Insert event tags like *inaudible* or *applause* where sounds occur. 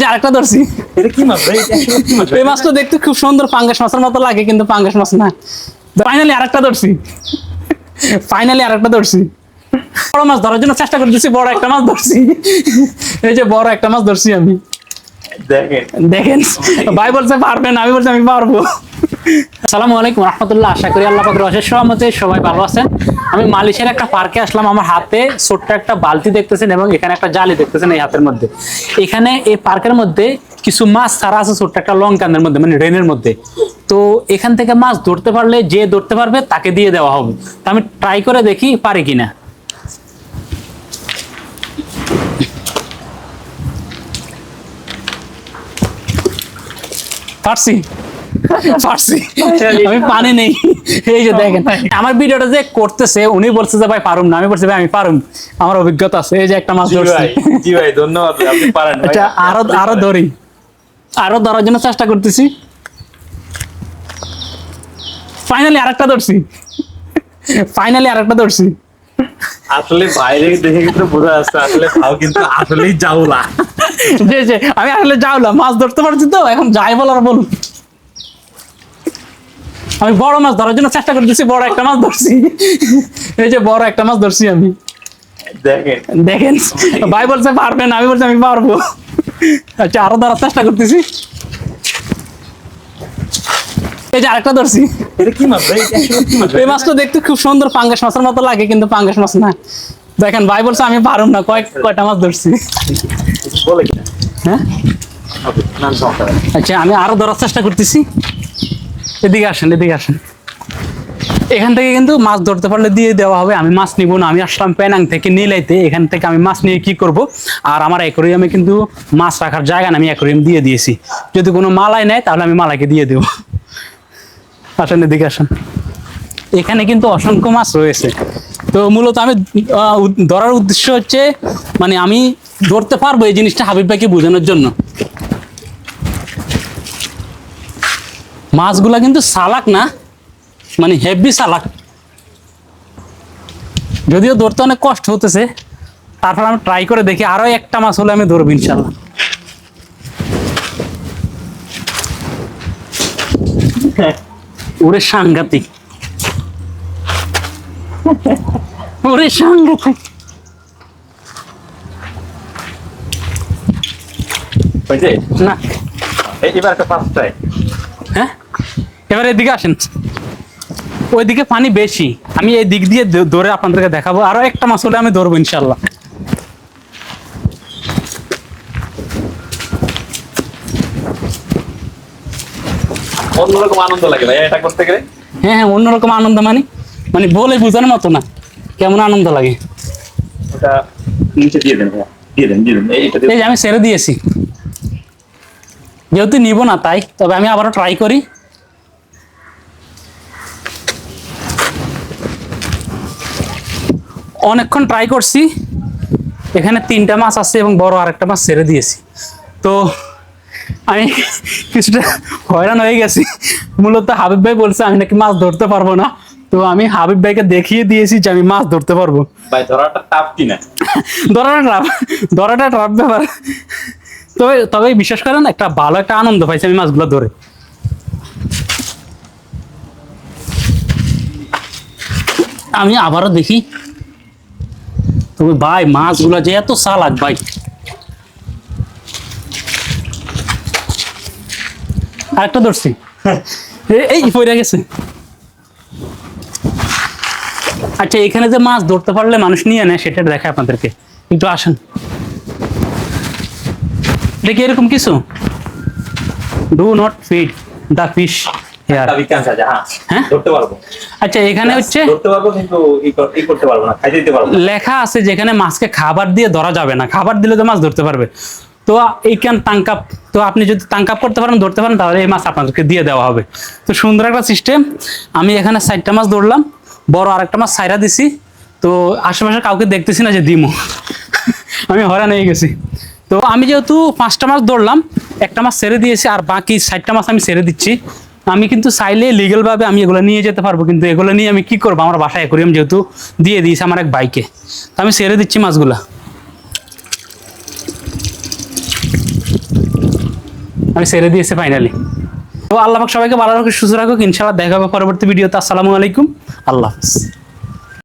যে আরেকটা ধরছি। এটা কি মাছ? এই মাছটা দেখতে খুব সুন্দর পাঙ্গাস মাছের মতো লাগে কিন্তু পাঙ্গাস মাছ না। ফাইনালি আরেকটা ধরছি। ফাইনালি আরেকটা ধরছি। বড় মাছ ধরার জন্য চেষ্টা করতেছি বড় একটা মাছ ধরছি। এই যে বড় একটা মাছ ধরছি আমি। দেখেন। দেখেন। ভাই বলছে পারবেন আমি বলছি আমি পারব। আসসালামু আলাইকুম, রহমতুল্লাহ। আশা করি আল্লাহ পাকের অশেষ সহমতে সবাই ভালো আছেন। আমি মালয়েশিয়ার একটা পার্কে আসলাম, আমার হাতে ছোট্ট একটা বালতি দেখতেছেন এবং এখানে একটা জালি দেখতেছেন এই হাতের মধ্যে। এখানে এই পার্কের মধ্যে কিছু মাছ ছাড়া আছে ছোট্ট একটা লং কান্দের মধ্যে মানে ড্রেনের মধ্যে। তো এখান থেকে মাছ ধরতে পারলে যে ধরতে পারবে তাকে দিয়ে দেওয়া হবে। তো আমি ট্রাই করে দেখি পারি কিনা। পারছি? পারছি আমি পানি নেই। এই যে দেখেন আমার ভিডিওটা যে করতেছে উনি বলছে যে ভাই পারুম না। আমি বলছি ভাই আমি পারুম। আমার অভিজ্ঞতা আছে। এই যে একটা মাছ জি ধরছি। জি ভাই ধন্যবাদ আপনি পারেন। এটা আরও আরও ধরি। আরও ধরার জন্য চেষ্টা করতেছি। ফাইনালি আরেকটা ধরছি। ফাইনালি আরেকটা ধরছি। আসলে বাইরে দেখে কিন্তু বোঝা যাচ্ছে আসলে কিন্তু আসলেই যাওলা যে যে আমি আসলে যাওলাম মাছ ধরতে পারছি তো এখন যাই বলার বলুন। আমি বড় মাছ ধরার জন্য চেষ্টা করতেছি বড় একটা মাছ ধরছি। এই যে বড় একটা মাছ ধরছি আমি। দেখেন। দেখেন ভাই বলছে পারবেন আমি বলছি আমি পারব। আচ্ছা আরও ধরার চেষ্টা করতেছি। এই যে আরেকটা ধরছি? এই মাছটা দেখতে খুব সুন্দর পাঙ্গাস মাছের মতো লাগে কিন্তু পাঙ্গাস মাছ না। দেখেন ভাই বলছে আমি পারুম না কয়েক কয়টা মাছ ধরছি। হ্যাঁ। আচ্ছা আমি আরও ধরার চেষ্টা করতেছি। এদিকে আসেন এদিকে আসেন। এখান থেকে কিন্তু মাছ ধরতে পারলে দিয়ে দেওয়া হবে, আমি মাছ নিব না, আমি আসলাম প্যানাং থেকে নিলাইতে, এখান থেকে আমি মাছ নিয়ে কি করব? আর আমার অ্যাকোরিয়ামে কিন্তু মাছ রাখার জায়গা না, আমি অ্যাকোরিয়াম দিয়ে দিয়েছি। যদি কোনো মালাই নেয়, তাহলে আমি মালাকে দিয়ে দেবো। আসেন, এদিকে আসেন। এখানে কিন্তু অসংখ্য মাছ রয়েছে। তো মূলত আমি ধরার উদ্দেশ্য হচ্ছে মানে আমি ধরতে পারব এই জিনিসটা হাবিব ভাইকে বোঝানোর জন্য। মাছগুলা কিন্তু সালাক না মানে হেভি সালাক যদিও ধরতে অনেক কষ্ট হতেছে তারপর আমি ট্রাই করে দেখি আরও একটা মাছ হলে আমি ধরবো ইনশাল্লাহ। ওরে সাংঘাতিক। ওরে সাংঘাতিক। না। এবার একটা ফার্স্ট ট্রাই এবার এদিকে আসেন। ওইদিকে পানি বেশি। আমি এই দিক দিয়ে ধরে আপনাদেরকে দেখাবো। আরও একটা মাছ হলে আমি ধরবো ইনশাল্লাহ অন্যরকম আনন্দ লাগে ভাই এটা করতে গেলে? হ্যাঁ হ্যাঁ অন্যরকম আনন্দ মানে? মানে বলে বোঝানোর মতো না। কেমন আনন্দ লাগে? ওটা নিচে দিয়ে দেন দিয়ে দেন দিয়ে দেন। এই- এটা এই দিয়ে যে আমি ছেড়ে দিয়েছি। যেহেতু নিব না তাই তবে আমি আবারও ট্রাই করি। অনেকক্ষণ ট্রাই করছি। এখানে তিনটা মাছ আছে এবং বড় আরেকটা মাছ ছেড়ে দিয়েছি। তো আমি কিছুটা হয়রান হয়ে গেছি। মূলত হাবিব ভাই বলছে আমি নাকি মাছ ধরতে পারব না। তো আমি হাবিব ভাইকে দেখিয়ে দিয়েছি যে আমি মাছ ধরতে পারব। ভাই ধরাটা কিনা? ধরাটা ধরাটা ট্রাপ ব্যাপার। তবে তবে বিশ্বাস করেন একটা ভালো একটা আনন্দ পাইছি আমি মাছগুলো ধরে। আমি আবারও দেখি। তবে ভাই, মাছগুলো যে এত চালাক ভাই। আরেকটা ধরছি। এই পড়ে গেছে। আচ্ছা এখানে যে মাছ ধরতে পারলে মানুষ নিয়ে নেয়, সেটা দেখায় আপনাদেরকে। একটু আসেন। দেখি এরকম কিছু? Do not feed the fish হ্যাঁ। হ্যাঁ? আচ্ছা এখানে হচ্ছে না। লেখা আছে যেখানে মাছকে খাবার দিয়ে ধরা যাবে না। খাবার দিলে তো মাছ ধরতে পারবে। তো এই ক্যান তাঙ্কাপ তো আপনি যদি তাঙ্কাপ করতে পারেন ধরতে পারেন তাহলে এই মাছ আপনাদেরকে দিয়ে দেওয়া হবে। তো সুন্দর একটা সিস্টেম আমি এখানে চারটা মাছ ধরলাম। বড় আরেকটা মাছ সাইরা দিছি। তো আশেপাশে কাউকে দেখতেছি না যে দিমো। *laughs* আমি হয়রান হয়ে গেছি। তো আমি যেহেতু পাঁচটা মাছ ধরলাম একটা মাছ ছেড়ে দিয়েছি আর বাকি ষাটটা মাছ আমি ছেড়ে দিচ্ছি। আমি কিন্তু চাইলে লিগেল ভাবে আমি এগুলো নিয়ে যেতে পারব, কিন্তু এগুলো নিয়ে আমি কি করব? আমার বাসায় অ্যাকোরিয়াম যেহেতু দিয়ে দিয়েছি আমার এক বাইকে তো আমি সেরে দিচ্ছি মাছগুলা। আমি সেরে দিয়েছি ফাইনালি তো আল্লাহ সবাইকে ভালো রাখো সুস্থ রাখুক। ইনশাআল্লাহ দেখা হবে পরবর্তী ভিডিওতে আসসালামু আলাইকুম। আল্লাহ হাফিজ।